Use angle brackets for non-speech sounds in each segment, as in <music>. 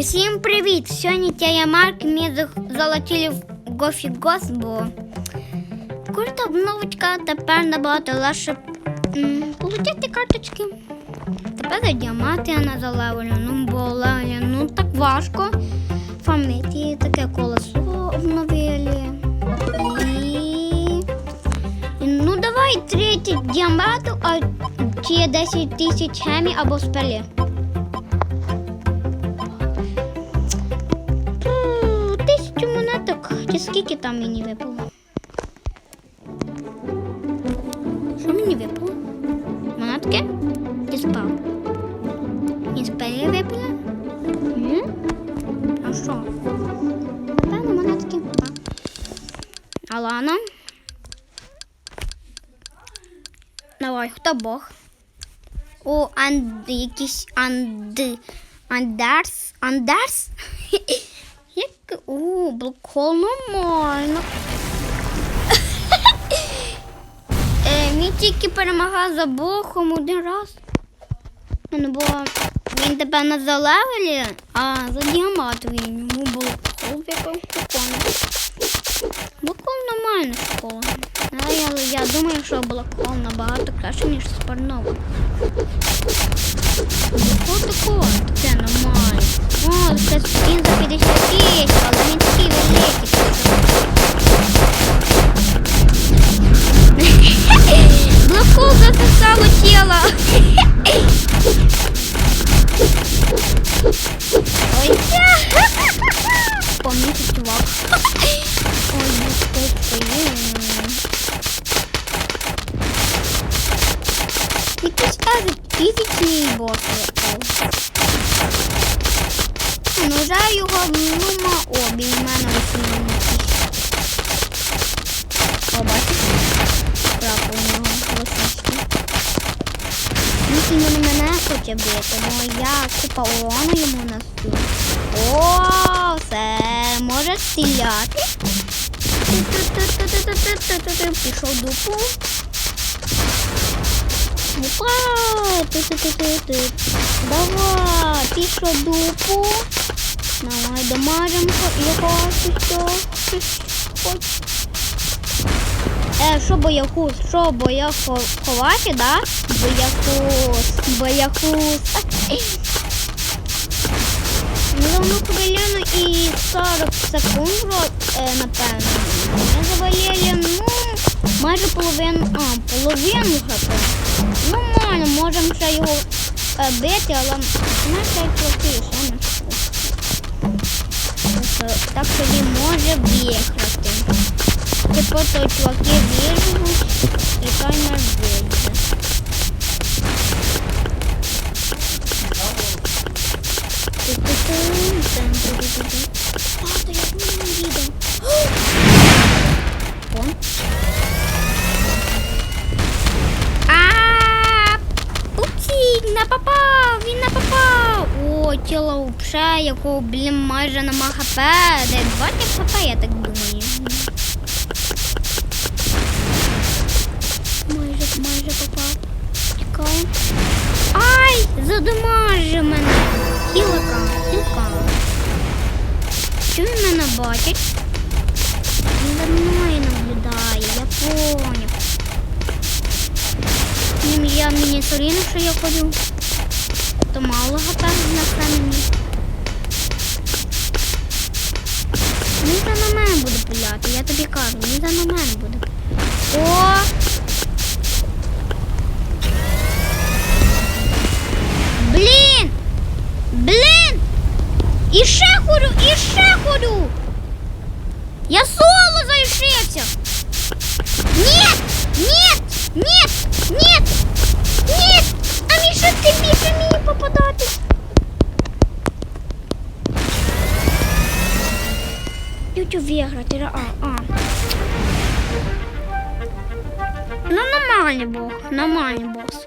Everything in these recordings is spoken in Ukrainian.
Усім привіт! Сьогодні я Марк ми за- залетіли Гофі Гос, курта обновочка тепер набагато легше получати карточки. Тепер за діамати я не залевлю, ну бо левлю, ну так важко. Фаміті таке колесо обновили. І... Ну давай третій діамату, а чи є 10 тисяч хемі або спелі. скільки там мені випало? Що мені випало? Монетки? Чи спав? І спелі випали? Ні? А що? Напевно, монетки. Так. Алана. Давай, хто Бог? О, анд, якийсь анд, андерс, андерс? <laughs> Як, у блокол нормально. е, він тільки перемагав за Богом один раз. Ну, бо він тебе на залевелі, а за діамат він йому блокол випав прикольно. Блокол думаю, що блокол набагато краще, ніж спарнова. Блокол такого, таке нормально. О, це скін за 50 тисяч, але він такий великий. Блокол засосало тіло. Ой, Якийсь фізичний бос випав. Ну, вже його нума обі в мене усі. О, бачиш? Крапу у нього лисички. Він іменно мене хоче бити, бо я купа урону йому несу. О, все, може стріляти. В дупу. Опа! Ти-ти-ти-ти-ти. Давай, пішов дупу. Давай домажемо його що. Хоч. Е, що боякус? Що боя ховати, да? Боякус, боякус. Ну, одну хвилину і 40 секунд, е, напевно. Ми завалили, ну, майже половину, а, половину хп. Нормально, можемо ще його е, бити, але ще Тобто, Так він може виграти. Типу, то чуваки виживуть і таймер вийде. А, то Тіло пше, якого, блін, майже нема хп. Де 20 хп, я так думаю. Майже, майже попав. Чекай. Ай, задамажив мене. Хілка, хілка. Що він мене бачить? Він за мною наблюдає, я поняв. Ним я мені соріно, що я ходю. То мало гата на мені. Він на мене буде пиляти, я тобі кажу, він за на мене буде. О! Блін! Блін! І ще ходу, і ще ходу! Я соло залишився! Нет! Нет! Нет! Нет! Нет! А Міша, ти більше мені попадати. Тютю виграти. А, а. Ну, нормальний бог, нормальний бос.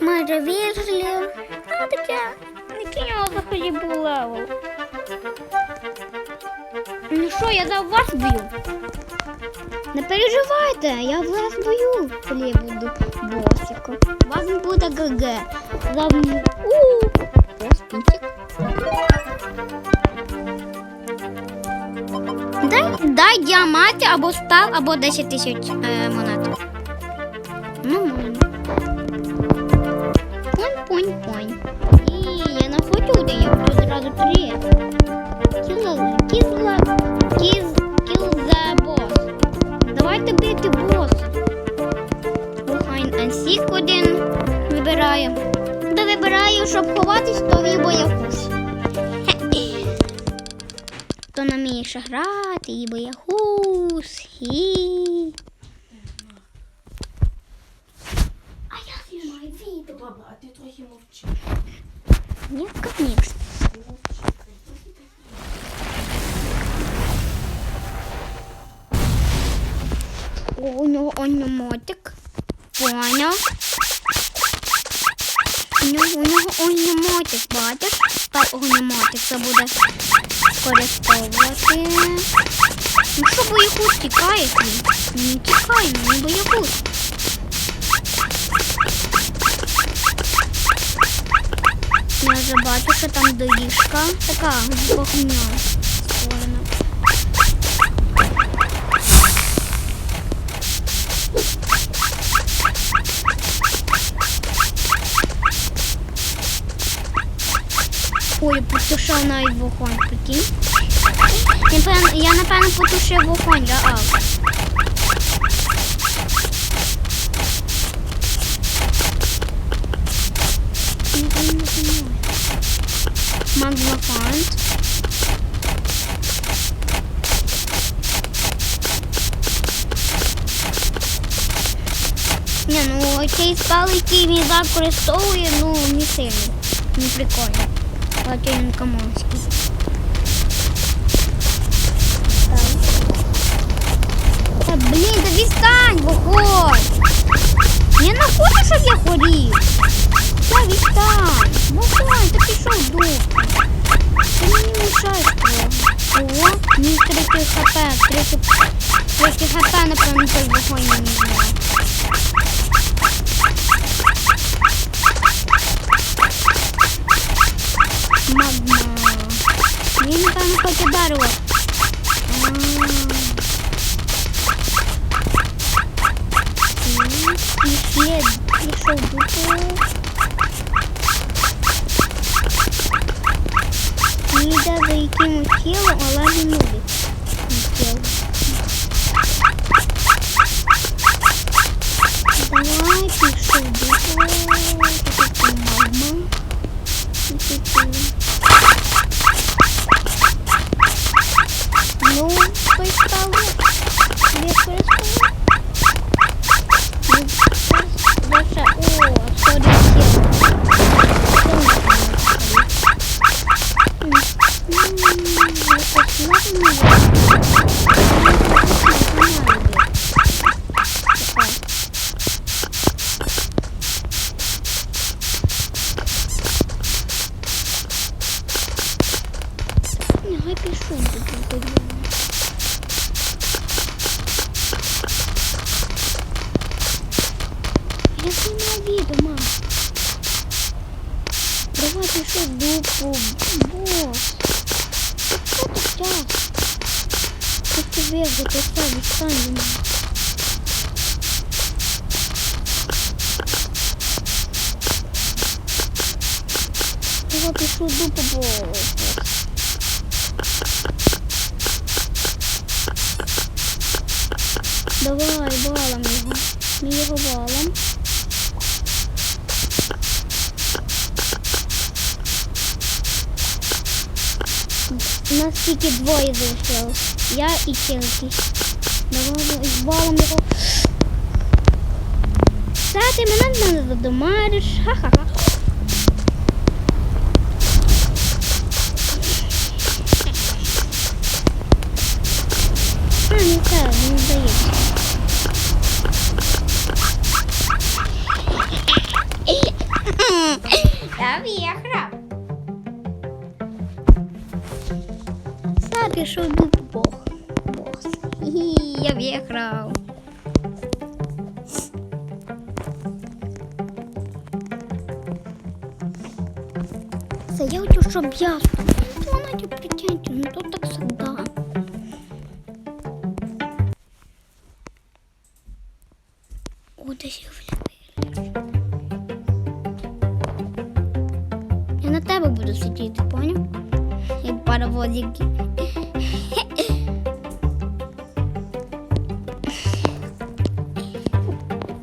Майже виграли. А таке, нього заході був левел. Ну що, я за вас б'ю? Не переживайте, я вас бою, коли я буду босиком. У вас буде ГГ. сказав йому у поспінчик. Дай, дай діаманти або стал, або 10 тисяч е, монет. Ну, можна. Понь, понь, понь. І я не хочу, де я хочу зразу три. Кізла, кізла, кіз, кіл за бос. Давайте бити бос. Ансік один вибираю. Де вибираю, щоб ховатись, то і боягуз. Хто не вміє грати, і боягуз. І... А я знімаю відео. Добре, а ти трохи мовчи. Ні, конечно. О, у нього онімотик. Поняв. У нього, у нього онімотик, бачиш? Тепер онімотик це буде використовувати. Ну що боягуз тікає? Не тікає, не боягуз. Я вже бачу, що там доріжка така вогня Ой, потушив навіть вогонь, прикинь. Я, напевно, потушив вогонь, реально. Магма Фант. Не, ну цей спал, який він використовує, ну не сильно. Не прикольно. Хоча він комонський. Та блін, та відстань, виходь! Не хочу, щоб я хорів. Та відстань. Виходь, та пішов дух. Ти мені мішаєш того. О, мені 30 хп, 30, 30 хп, напевно, той вогонь мені знає. Магма. Він, напевно, хоче дерево. А. І ще пішов духу. Їде за якимось тілом, але не любить. тіло. Ooh. Давай пишу дупу, бос. Давай, валом його. Ми його валом. У нас тільки двоє залишилось. Я і Челсі. Давай валом його. Все, ти мене в мене задумариш. Ха-ха-ха. А, не це, не здається. Я виграв. Все, Бог. Бог. Я. Це я хочу, щоб ясно. Тебе буду сидіти, поняв? Як паровозики.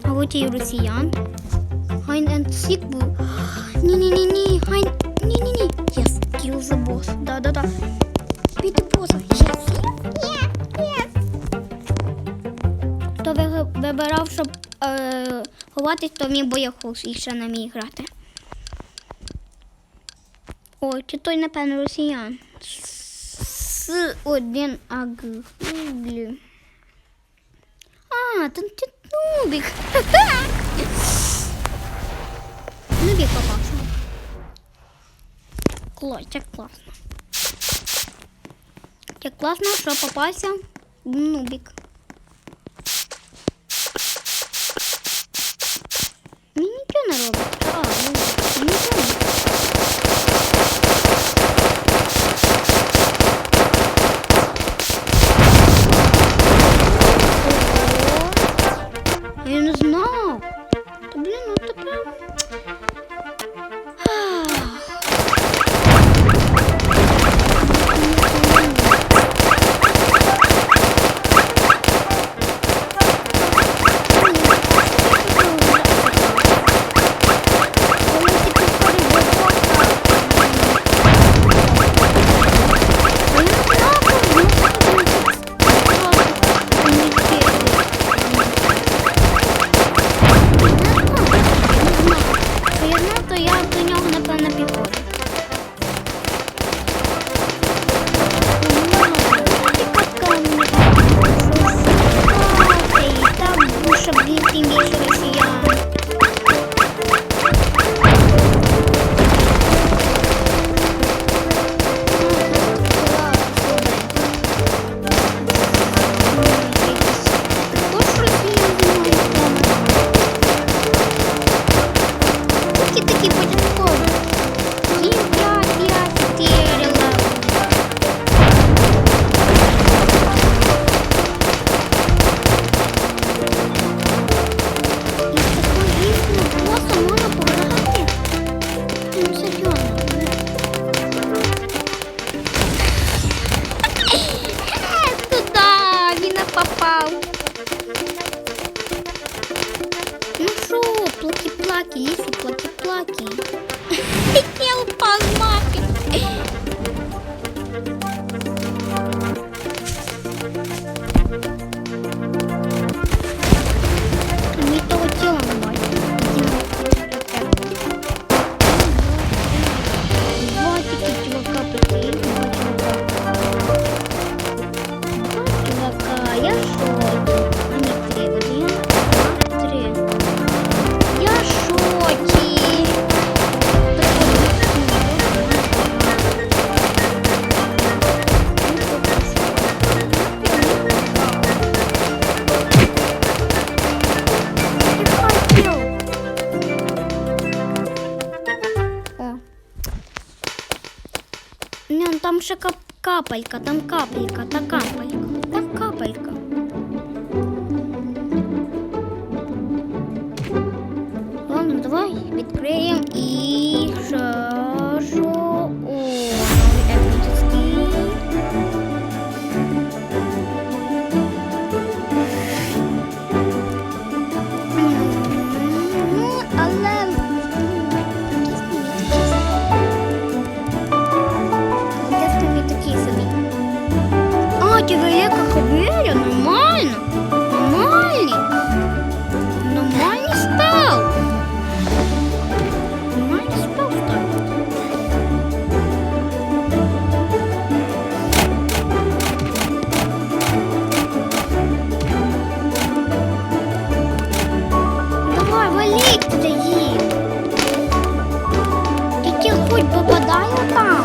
А от і росіян. Хайн and seek був. Ні-ні-ні-ні, хайн. Ні-ні-ні. Yes, kill the boss. Да-да-да. Біти боса. Yes, yes. Хто вибирав, щоб е, ховатись, то мій боягуз і ще не міг грати. Ой, чи той, напевно, росіян. С один агглі. А, там ти нубік. Нубік попався. Клас, як класно. Як класно, що попався нубік. aqui, ficou aqui, ficou. <laughs> капелька, там капелька, та капелька. 大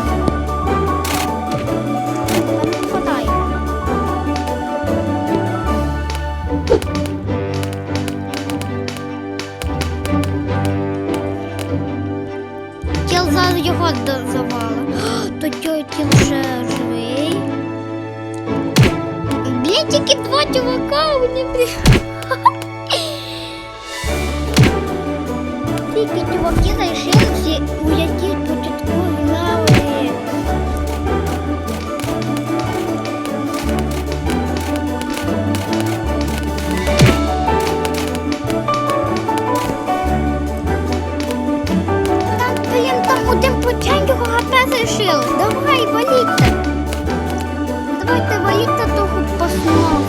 вирішили. Давай, валіть! Давайте валіть та того посну.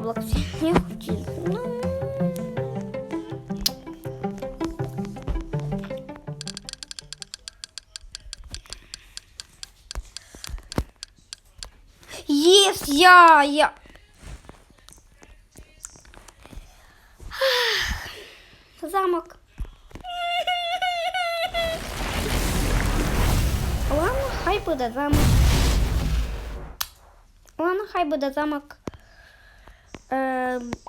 Роблоксі. Я хотів. Ну. Єс, я, я. Замок. Ладно, хай будет замок. Ладно, хай будет замок. um,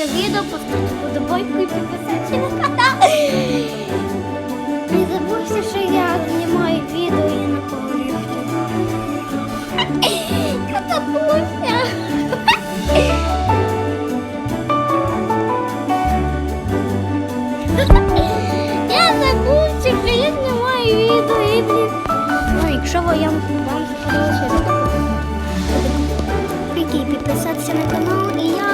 це відео, поставте подобайку і підписатися на канал. Не забувся, що я знімаю відео і на поговорівці. Катапуся! Я забув, що я знімаю відео і блін. Ну, якщо ви я вам сподобалося, підписатися на канал і я...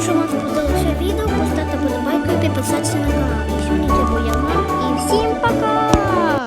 Якщо вам сподобалося відео, поставте подобайку і підписатися на канал. І сьогодні це був я, вам І всім пока!